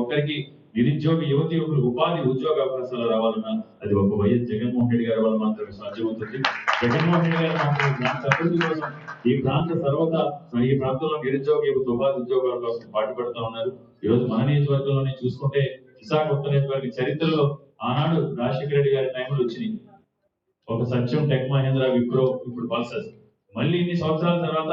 ఒక్కరికి నిరుద్యోగ యువతి యువకులు ఉపాధి ఉద్యోగ అవకాశాలు రావాలన్నా అది ఒక వైఎస్ జగన్మోహన్ రెడ్డి గారి వల్ల మాత్రమే సాధ్యమవుతుంది. జగన్మోహన్ రెడ్డి గారు మాత్రం ప్రాంత అభివృద్ధి కోసం ఈ ప్రాంత సర్వత ఈ ప్రాంతంలో నిరుద్యోగ యువత ఉపాధి ఉద్యోగాల కోసం పాటుపడుతూ ఉన్నారు. ఈ రోజు మన నియోజకవర్గంలోనే చూసుకుంటే విశాఖ ఉత్తర నియోజకవర్గ చరిత్రలో ఆనాడు రాజశేఖర రెడ్డి గారి టైంలో వచ్చినాయి. ఒక సత్యం టెక్ మహేంద్ర విప్రో ఇప్పుడు పల్సస్ మళ్ళీ ఇన్ని సంవత్సరాల తర్వాత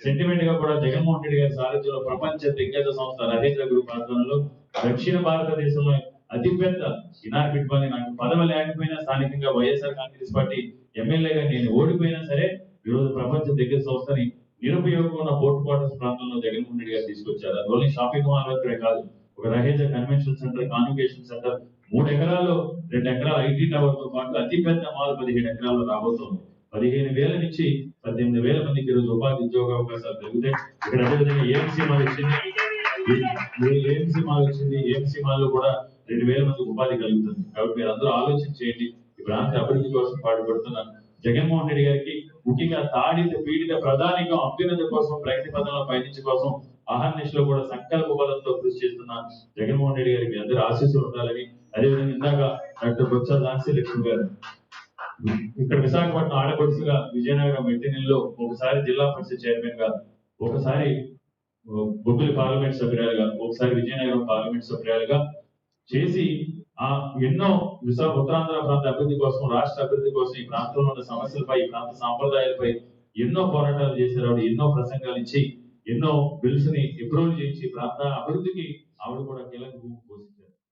సెంటిమెంట్గా కూడా జగన్మోహన్ రెడ్డి గారి సారథ్యంలో ప్రపంచ దిగ్గజ సంస్థ రహేంద్ర గ్రూప్ ఆధ్వర్యంలో దక్షిణ భారతదేశంలో అతిపెద్ద ఇనార్ పెట్టుకొని నాకు పదవి లేకపోయినా స్థానికంగా వైఎస్ఆర్ కాంగ్రెస్ పార్టీ ఎమ్మెల్యేగా నేను ఓడిపోయినా సరే ఈ రోజు ప్రపంచ దిగ్గజ సంస్థని నిరుపయోగం ఉన్న బోర్డు క్వార్టర్స్ ప్రాంతంలో జగన్మోహన్ రెడ్డి గారు తీసుకొచ్చారు. అందువల్ల షాపింగ్ మాల్ వరకే కాదు ఒక Raheja convention centre convocation centre మూడు ఎకరాల్లో రెండు ఎకరాల ఐటీ టవర్తో పాటు అతి పెద్ద మాల్ పదిహేడు ఎకరాల్లో రాబోతోంది. పదిహేను వేల నుంచి పద్దెనిమిది వేల మందికి ఈరోజు ఉపాధి ఉద్యోగ అవకాశాలు పెరుగుతాయి ఇక్కడ అదేవిధంగా ఏఎంసీ మాల్ వచ్చింది. ఏఎంసీ మాల్ వచ్చింది. ఏఎంసీ మాల్లో కూడా రెండు వేల మందికి ఉపాధి కలుగుతుంది. కాబట్టి మీరు అందరూ ఆలోచన చేయండి. ఈ ప్రాంత అభివృద్ధి కోసం పాటుపడుతున్న జగన్మోహన్ రెడ్డి గారికి ముఖ్యంగా తాడిత పీడిత ప్రధానిగా అభ్యున్నత కోసం ప్రగతి పదంలో పయనించే కోసం అహర్నిశలో కూడా సంకల్ప బలంతో కృషి చేస్తున్న జగన్మోహన్ రెడ్డి గారికి అందరూ ఆశీస్సులు ఉండాలని. అదేవిధంగా ఇందాక డాక్టర్ బొత్స ఝాన్సీ లక్ష్మి గారు ఇక్కడ విశాఖపట్నం ఆడపడుచుగా విజయనగరం మెట్టినిల్లో ఒకసారి జిల్లా పరిషత్ చైర్మన్గా ఒకసారి బొట్టులి పార్లమెంట్ సభ్యురాలుగా ఒకసారి విజయనగరం పార్లమెంట్ సభ్యురాలుగా చేసి ఆ ఎన్నో విశాఖ ఉత్తరాంధ్ర ప్రాంత అభివృద్ధి కోసం రాష్ట్ర అభివృద్ధి కోసం ఈ ప్రాంతంలో ఉన్న సమస్యలపై ఈ ప్రాంత సాంప్రదాయాలపై ఎన్నో పోరాటాలు చేశారు. ఆవిడ ఎన్నో ప్రసంగాలు ఇచ్చి ఎన్నో బిల్స్ని అప్రూవల్ చేసి ప్రాంత అభివృద్ధికి ఆవిడ కూడా కీలక భూమి పోసింది